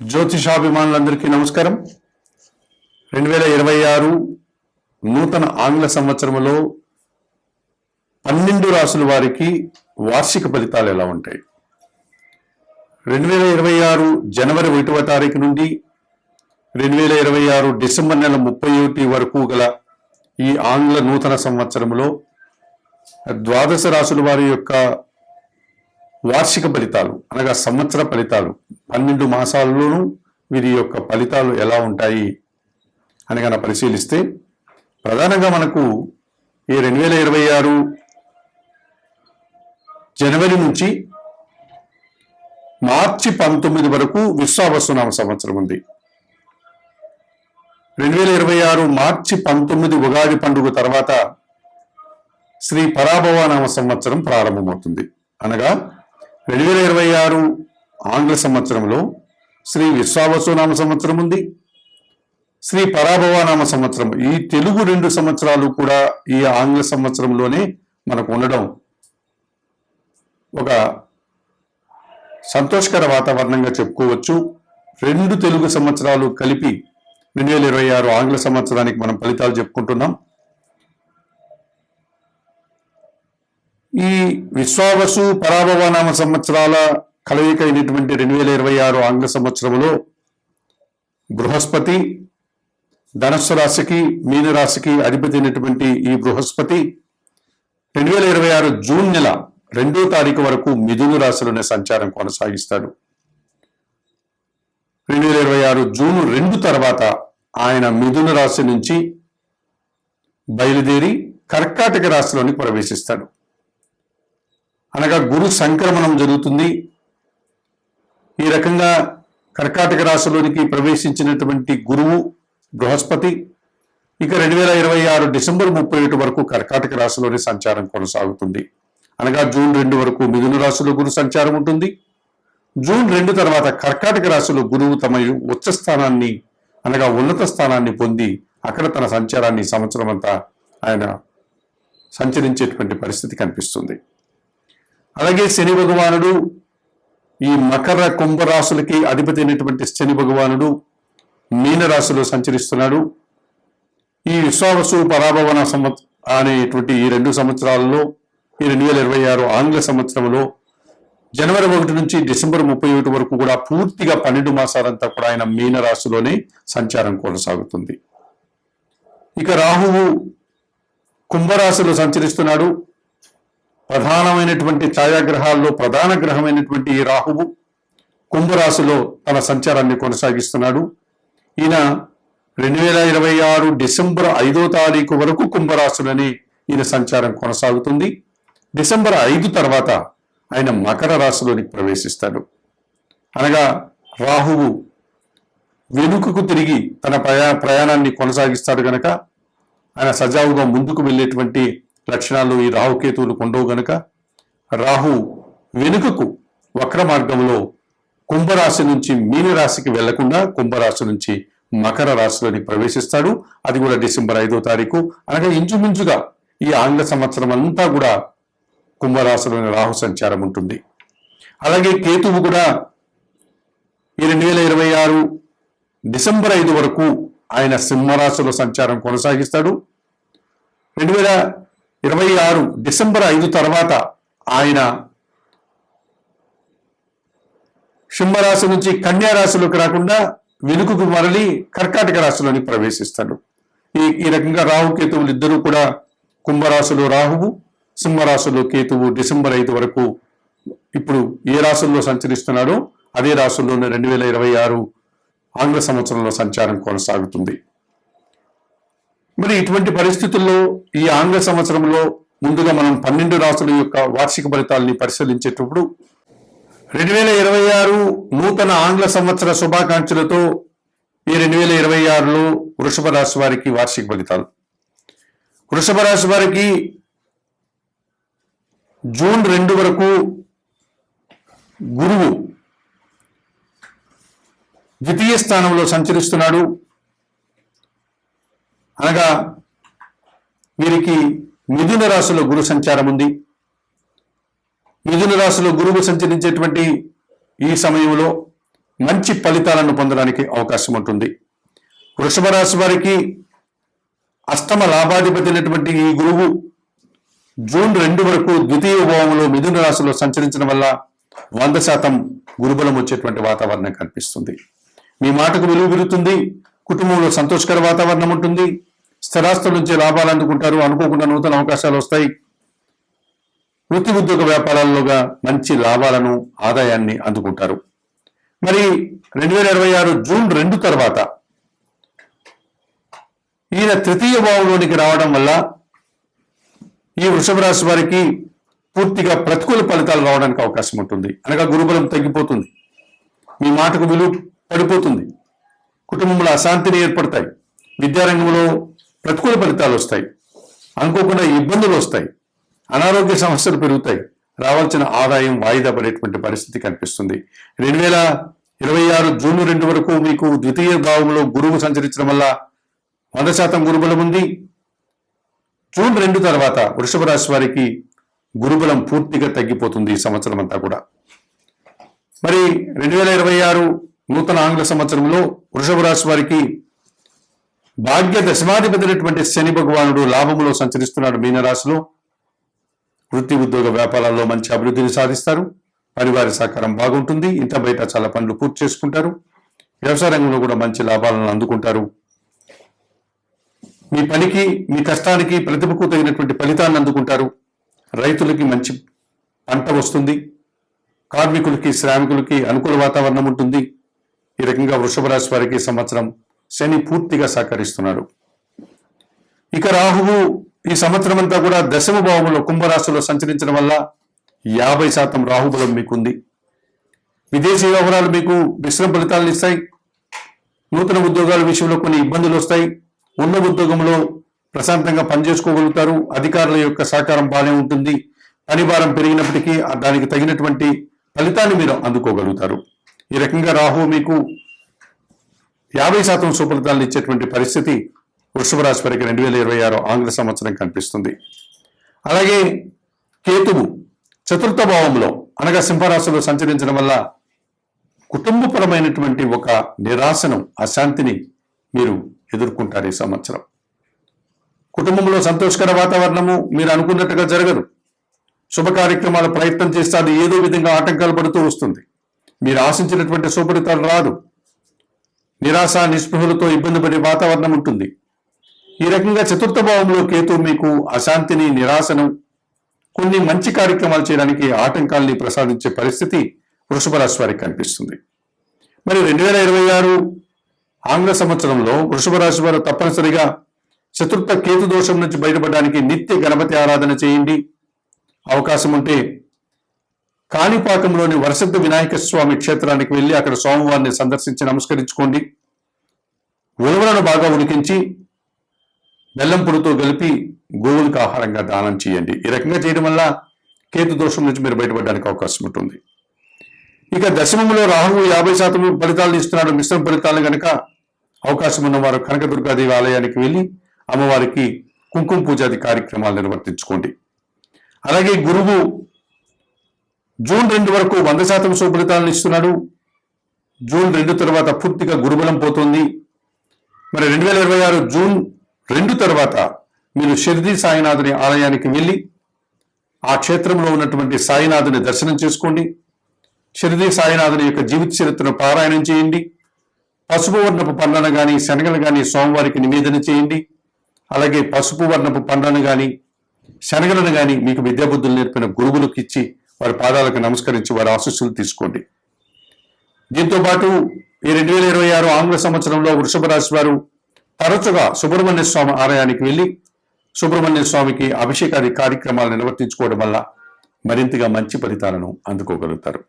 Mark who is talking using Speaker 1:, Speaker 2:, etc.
Speaker 1: జ్యోతిషాభిమానులందరికీ నమస్కారం. రెండు వేల ఇరవై ఆరు నూతన ఆంగ్ల సంవత్సరంలో పన్నెండు రాసుల వారికి వార్షిక ఫలితాలు ఎలా ఉంటాయి? రెండు వేల ఇరవై ఆరు జనవరి ఒకటవ తారీఖు నుండి రెండు వేల ఇరవై ఆరు డిసెంబర్ నెల ముప్పై ఒకటి వరకు గల ఈ ఆంగ్ల నూతన సంవత్సరంలో ద్వాదశ రాసుల వారి యొక్క వార్షిక ఫలితాలు అనగా సంవత్సర ఫలితాలు. పన్నెండు మాసాల్లోనూ వీరి యొక్క ఫలితాలు ఎలా ఉంటాయి అని కనుక పరిశీలిస్తే ప్రధానంగా మనకు ఈ రెండు వేల ఇరవై ఆరు జనవరి నుంచి మార్చి పంతొమ్మిది వరకు విశ్వావసునామ సంవత్సరం ఉంది. రెండు వేల ఇరవై ఆరు మార్చి పంతొమ్మిది ఉగాది పండుగ తర్వాత శ్రీ పరాభవనామ సంవత్సరం ప్రారంభమవుతుంది. అనగా రెండు వేల ఇరవై ఆరు ఆంగ్ల సంవత్సరంలో శ్రీ విశ్వావసునామ సంవత్సరం ఉంది. శ్రీ పరాభవనామ సంవత్సరం. ఈ తెలుగు రెండు సంవత్సరాలు కూడా ఈ ఆంగ్ల సంవత్సరంలోనే మనకు ఉండడం ఒక సంతోషకర వాతావరణంగా చెప్పుకోవచ్చు. రెండు తెలుగు సంవత్సరాలు కలిపి రెండు వేల ఇరవై ఆరు ఆంగ్ల సంవత్సరానికి మనం ఫలితాలు చెప్పుకుంటున్నాం. ఈ విశ్వావసు పరాభవనామ సంవత్సరాల కలయిక అయినటువంటి రెండు వేల ఇరవై ఆరు ఆంగ్ల సంవత్సరంలో బృహస్పతి ధనస్సు రాశికి మీనరాశికి అధిపతి అయినటువంటి ఈ బృహస్పతి రెండు వేల ఇరవై ఆరు జూన్ నెల రెండో తారీఖు వరకు మిథున రాశిలోనే సంచారం కొనసాగిస్తాడు. రెండు వేల ఇరవై ఆరు జూన్ రెండు తర్వాత ఆయన మిథున రాశి నుంచి బయలుదేరి కర్కాటక రాశిలోని ప్రవేశిస్తాడు. అనగా గురు సంక్రమణం జరుగుతుంది. ఈ రకంగా కర్కాటక రాశిలోనికి ప్రవేశించినటువంటి గురువు బృహస్పతి ఇక రెండు వేల ఇరవై ఆరు డిసెంబర్ ముప్పై ఒకటి వరకు కర్కాటక రాశిలోని సంచారం కొనసాగుతుంది. అనగా జూన్ రెండు వరకు మిథున రాశిలో గురు సంచారం ఉంటుంది. జూన్ రెండు తర్వాత కర్కాటక రాశిలో గురువు తమ ఉచ్చ స్థానాన్ని అనగా ఉన్నత స్థానాన్ని పొంది అక్కడ తన సంచారాన్ని సంవత్సరం అంతా ఆయన సంచరించేటువంటి పరిస్థితి కనిపిస్తుంది. అలాగే శని భగవానుడు ఈ మకర కుంభరాశులకి అధిపతి అయినటువంటి శని భగవానుడు మీనరాశిలో సంచరిస్తున్నాడు. ఈ విశ్వావసు పరాభవన సంవత్ అనేటువంటి ఈ రెండు సంవత్సరాలలో ఈ రెండు వేల ఇరవై ఆరు ఆంగ్ల సంవత్సరంలో జనవరి ఒకటి నుంచి డిసెంబర్ ముప్పై ఒకటి వరకు కూడా పూర్తిగా పన్నెండు మాసాలంతా కూడా ఆయన మీనరాశిలోనే సంచారం కొనసాగుతుంది. ఇక రాహువు కుంభరాశిలో సంచరిస్తున్నాడు. ప్రధానమైనటువంటి ఛాయాగ్రహాల్లో ప్రధాన గ్రహమైనటువంటి ఈ రాహువు కుంభరాశిలో తన సంచారాన్ని కొనసాగిస్తున్నాడు. ఈయన రెండు వేల ఇరవై ఆరు డిసెంబర్ ఐదో తారీఖు వరకు కుంభరాశులని ఈయన సంచారం కొనసాగుతుంది. డిసెంబర్ ఐదు తర్వాత ఆయన మకర రాశిలోనికి ప్రవేశిస్తాడు. అనగా రాహువు వెనుకకు తిరిగి తన ప్రయా ప్రయాణాన్ని కొనసాగిస్తాడు గనక ఆయన సజావుగా ముందుకు వెళ్ళేటువంటి లక్షణాలు ఈ రాహుకేతువులు కొండవు గనుక రాహు వెనుకకు వక్ర మార్గంలో కుంభరాశి నుంచి మీనరాశికి వెళ్ళకుండా కుంభరాశి నుంచి మకర రాశిలోని ప్రవేశిస్తాడు. అది కూడా డిసెంబర్ ఐదో తారీఖు. అనగా ఇంచుమించుగా ఈ ఆంగ్ల సంవత్సరం అంతా కూడా కుంభరాశిలోని రాహు సంచారం ఉంటుంది. అలాగే కేతువు కూడా ఈ రెండు వేల ఇరవై ఆరు డిసెంబర్ ఐదు వరకు ఆయన సింహరాశిలో సంచారం కొనసాగిస్తాడు. రెండు వేల ఇరవై ఆరు డిసెంబర్ ఐదు తర్వాత ఆయన సింహరాశి నుంచి కన్యా రాశిలోకి రాకుండా వెనుకకు మరలి కర్కాటక రాశిలోని ప్రవేశిస్తాడు. ఈ ఈ రకంగా రాహు కేతువులు ఇద్దరూ కూడా కుంభరాశిలో రాహువు సింహరాశిలో కేతువు డిసెంబర్ ఐదు వరకు ఇప్పుడు ఏ రాశుల్లో సంచరిస్తున్నాడో అదే రాశుల్లోనే రెండు వేల ఇరవై ఆరు ఆంగ్ల సంవత్సరంలో సంచారం కొనసాగుతుంది. మరి ఇటువంటి పరిస్థితుల్లో ఈ ఆంగ్ల సంవత్సరంలో ముందుగా మనం పన్నెండు రాసుల యొక్క వార్షిక ఫలితాలని పరిశీలించేటప్పుడు రెండు వేల ఇరవై ఆరు నూతన ఆంగ్ల సంవత్సర శుభాకాంక్షలతో ఈ రెండు వేల ఇరవై ఆరులో వృషభ రాశి వారికి వార్షిక ఫలితాలు. వృషభ రాశి వారికి జూన్ రెండు వరకు గురువు ద్వితీయ స్థానంలో సంచరిస్తున్నాడు. అనగా వీరికి మిథున రాశిలో గురు సంచారం ఉంది. మిథున రాశిలో గురువు సంచరించేటువంటి ఈ సమయంలో మంచి ఫలితాలను పొందడానికి అవకాశం ఉంటుంది. వృషభ రాశి వారికి అష్టమ లాభాధిపతి అయినటువంటి ఈ గురువు జూన్ రెండు వరకు ద్వితీయ భావంలో మిథున రాశిలో సంచరించడం వల్ల వంద శాతం గురుబలం వచ్చేటువంటి వాతావరణం కనిపిస్తుంది. మీ మాటకు విలువ పెరుగుతుంది. కుటుంబంలో సంతోషకర వాతావరణం ఉంటుంది. స్థిరాస్తుల నుంచి లాభాలు అందుకుంటారు అనుకోకుండా నూతన అవకాశాలు వస్తాయి. వృత్తి ఉద్యోగ వ్యాపారాల్లోగా మంచి లాభాలను ఆదాయాన్ని అందుకుంటారు. మరి రెండు వేల ఇరవై ఆరు జూన్ రెండు తర్వాత ఈయన తృతీయ భావంలోనికి రావడం వల్ల ఈ వృషభ రాశి వారికి పూర్తిగా ప్రతికూల ఫలితాలు రావడానికి అవకాశం ఉంటుంది. అనగా గురుబలం తగ్గిపోతుంది. మీ మాటకు విలువ పడిపోతుంది. కుటుంబంలో అశాంతిని ఏర్పడతాయి. విద్యారంగంలో ప్రతికూల ఫలితాలు వస్తాయి. అనుకోకుండా ఇబ్బందులు వస్తాయి. అనారోగ్య సమస్యలు పెరుగుతాయి. రావాల్సిన ఆదాయం వాయిదా పడేటువంటి పరిస్థితి కనిపిస్తుంది. రెండు వేల ఇరవై ఆరు జూన్ రెండు వరకు మీకు ద్వితీయ భావంలో గురువు సంచరించడం వల్ల వంద శాతం గురుబలం ఉంది. జూన్ రెండు తర్వాత వృషభ రాశి వారికి గురుబలం పూర్తిగా తగ్గిపోతుంది ఈ సంవత్సరం అంతా కూడా. మరి రెండు వేల ఇరవై ఆరు నూతన ఆంగ్ల సంవత్సరంలో వృషభ రాశి వారికి భాగ్య దశమాధిపతినటువంటి శని భగవానుడు లాభములో సంచరిస్తున్నాడు మీనరాశిలో. వృత్తి ఉద్యోగ వ్యాపారాల్లో మంచి అభివృద్ధిని సాధిస్తారు. పరివారి సహకారం బాగుంటుంది. ఇంత బయట చాలా పనులు పూర్తి చేసుకుంటారు. వ్యవసాయ రంగంలో కూడా మంచి లాభాలను అందుకుంటారు. మీ పనికి మీ కష్టానికి ప్రతిభకు తగినటువంటి ఫలితాన్ని అందుకుంటారు. రైతులకి మంచి పంట వస్తుంది. కార్మికులకి శ్రామికులకి అనుకూల వాతావరణం ఉంటుంది. ఈ రకంగా వృషభ రాశి వారికి సంవత్సరం శని పూర్తిగా సహకరిస్తున్నాడు. ఇక రాహువు ఈ సంవత్సరం అంతా కూడా దశమ భావంలో కుంభరాశిలో సంచరించడం వల్ల యాభై శాతం రాహుబలం మీకుంది. విదేశీ వ్యవహారాలు మీకు మిశ్రమ ఫలితాలను ఇస్తాయి. నూతన ఉద్యోగాల విషయంలో కొన్ని ఇబ్బందులు వస్తాయి. ఉన్న ఉద్యోగంలో ప్రశాంతంగా పనిచేసుకోగలుగుతారు. అధికారుల యొక్క సహకారం బాగానే ఉంటుంది. పని భారం పెరిగినప్పటికీ దానికి తగినటువంటి ఫలితాన్ని మీరు అందుకోగలుగుతారు. ఈ రకంగా రాహు మీకు యాభై శాతం సుఫలితాలను ఇచ్చేటువంటి పరిస్థితి వృషభ రాశి వారికి రెండు వేల ఇరవై ఆరు ఆంగ్ల సంవత్సరం కనిపిస్తుంది. అలాగే కేతువు చతుర్థ భావంలో అనగా సింహరాశిలో సంచరించడం వల్ల కుటుంబపరమైనటువంటి ఒక నిరాశను అశాంతిని మీరు ఎదుర్కొంటారు ఈ సంవత్సరం. కుటుంబంలో సంతోషకర వాతావరణము మీరు అనుకున్నట్టుగా జరగదు. శుభ కార్యక్రమాల ప్రయత్నం చేస్తే అది ఏదో విధంగా ఆటంకాలు పడుతూ వస్తుంది. మీరు ఆశించినటువంటి శుభలితాలు రాదు. నిరాశ నిస్పృహలతో ఇబ్బంది పడే వాతావరణం ఉంటుంది. ఈ రకంగా చతుర్థ భావంలో కేతు మీకు అశాంతిని నిరాశను కొన్ని మంచి కార్యక్రమాలు చేయడానికి ఆటంకాల్ని ప్రసాదించే పరిస్థితి వృషభ రాశి వారికి కనిపిస్తుంది. మరి రెండు వేల ఇరవై ఆరు ఆంగ్ల సంవత్సరంలో వృషభ రాశి వారు తప్పనిసరిగా చతుర్థ కేతు దోషం నుంచి బయటపడడానికి నిత్య గణపతి ఆరాధన చేయండి. అవకాశం ఉంటే కాణిపాకంలోని వరసిద్ధ వినాయక స్వామి క్షేత్రానికి వెళ్ళి అక్కడ స్వామివారిని సందర్శించి నమస్కరించుకోండి. ఉలవలను బాగా ఉడికించి బెల్లం పొడితో కలిపి గోవులకు ఆహారంగా దానం చేయండి. ఈ రకంగా చేయడం వల్ల కేతు దోషం నుంచి మీరు బయటపడడానికి అవకాశం ఉంటుంది. ఇక దశమంలో రాహువు యాభై శాతం ఫలితాలను ఇస్తున్నాడు. మిశ్రమ ఫలితాలను కనుక అవకాశం ఉన్నవారు కనకదుర్గాదేవి ఆలయానికి వెళ్ళి అమ్మవారికి కుంకుమ పూజాది కార్యక్రమాలు నిర్వర్తించుకోండి. అలాగే గురువు జూన్ రెండు వరకు వంద శాతం సుఫలితాలను ఇస్తున్నాడు. జూన్ రెండు తర్వాత పూర్తిగా గురుబలం పోతుంది. మరి రెండు వేల ఇరవై ఆరు జూన్ రెండు తర్వాత మీరు షిర్ది సాయినాథుని ఆలయానికి వెళ్ళి ఆ క్షేత్రంలో ఉన్నటువంటి సాయినాథుని దర్శనం చేసుకోండి. షిరిడి సాయినాథుని యొక్క జీవిత చరిత్రను పారాయణం చేయండి. పసుపు వర్ణపు పండ్లను కానీ శనగలు కానీ సోమవారికి నివేదన చేయండి. అలాగే పసుపు వర్ణపు పండ్లను కానీ శనగలను కానీ మీకు విద్యాబుద్ధులు నేర్పిన గురువులకు ఇచ్చి వారి పాదాలకు నమస్కరించి వారి ఆశీస్సులు తీసుకోండి. దీంతో పాటు ఈ రెండు వేల ఇరవై ఆరు ఆంగ్ల సంవత్సరంలో వృషభ రాశి వారు తరచుగా సుబ్రహ్మణ్య స్వామి ఆలయానికి వెళ్ళి సుబ్రహ్మణ్య స్వామికి అభిషేకాది కార్యక్రమాలు నిర్వర్తించుకోవడం వల్ల మరింతగా మంచి ఫలితాలను అందుకోగలుగుతారు.